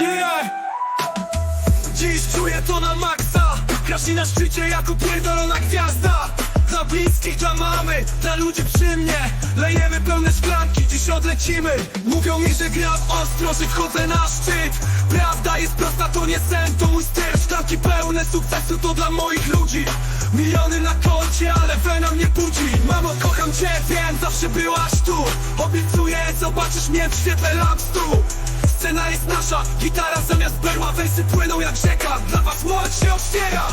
E! Dziś czuję to na maksa. Krasi na szczycie jak upierdolona gwiazda. Dla bliskich, dla mamy, dla ludzi przy mnie. Lejemy pełne szklanki, dziś odlecimy. Mówią mi, że gram ostro, że wchodzę na szczyt. Prawda jest prosta, to nie sen, to mój styl. Szklanki pełne sukcesu, to dla moich ludzi. Miliony na koncie, ale venom nie budzi. Mamo, kocham cię, wiem, zawsze byłaś tu. Obiecuję, zobaczysz mnie w świetle lamp nasza, gitara zamiast berła Wersy płyną jak rzeka, dla was młodź się otwiera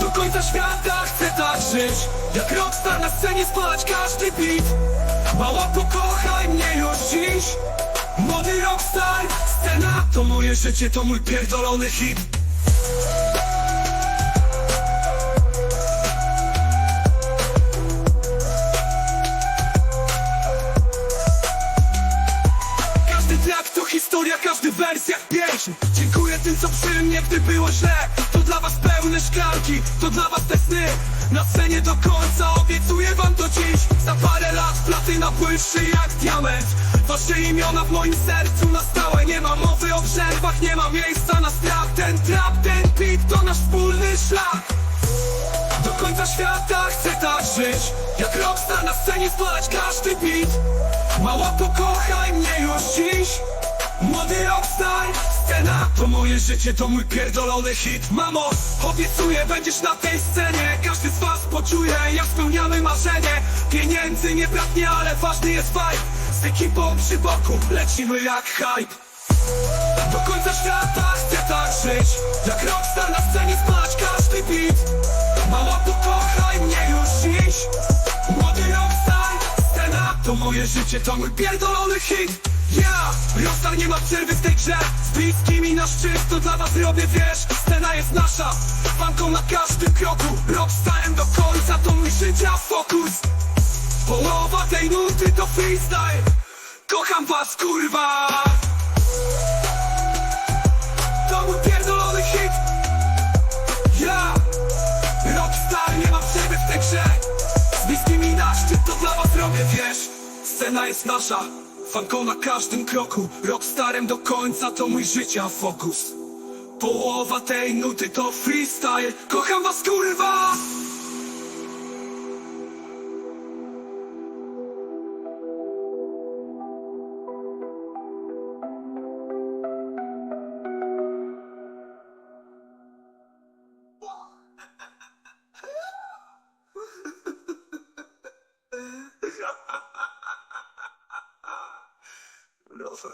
Do końca świata chcę tak żyć Jak rockstar na scenie spalać każdy beat. Mała pokochaj mnie już dziś. Młody rockstar, scena to moje życie, to mój pierdolony hit historia, każdy wers jak Dziękuję tym co przy mnie, gdy było źle. To dla was pełne szklanki, to dla was te sny. Na scenie do końca, obiecuję wam to dziś. Za parę lat platyna błyszczy jak diament. Wasze imiona w moim sercu na stałe. Nie ma mowy o przerwach, nie ma miejsca na strach. Ten trap, ten beat to nasz wspólny szlak. Do końca świata chcę tak żyć Jak rockstar na scenie spalać każdy beat. Mała pokochaj mnie już dziś Młody rockstar Scena. To moje życie, to mój pierdolony hit. Mamo, obiecuję, będziesz na tej scenie. Każdy z was poczuje, jak spełniamy marzenie. Pieniędzy nie braknie, ale ważny jest vibe. Z ekipą przy boku lecimy jak hype. Do końca świata chcę tak żyć Jak rockstar na scenie spalać każdy beat. Mała pokochaj mnie już dziś. Młody rockstar Scena. To moje życie, to mój pierdolony hit Ja, rockstar nie ma przerwy w tej grze. Z bliskimi na szczyt, to dla was robię, wiesz? Scena jest nasza, fanką na każdym kroku. Rockstarem do końca, to mój życia fokus. Połowa tej nuty to freestyle. Kocham was, kurwa. To mój pierdolony hit. Ja! Rockstar, nie mam przerwy w tej grze. Z bliskimi na szczyt to dla was robię, wiesz? Scena jest nasza Fanką na każdym kroku. Rockstarem do końca to mój życia fokus. Połowa tej nuty to freestyle. Kocham was kurwa kalsın.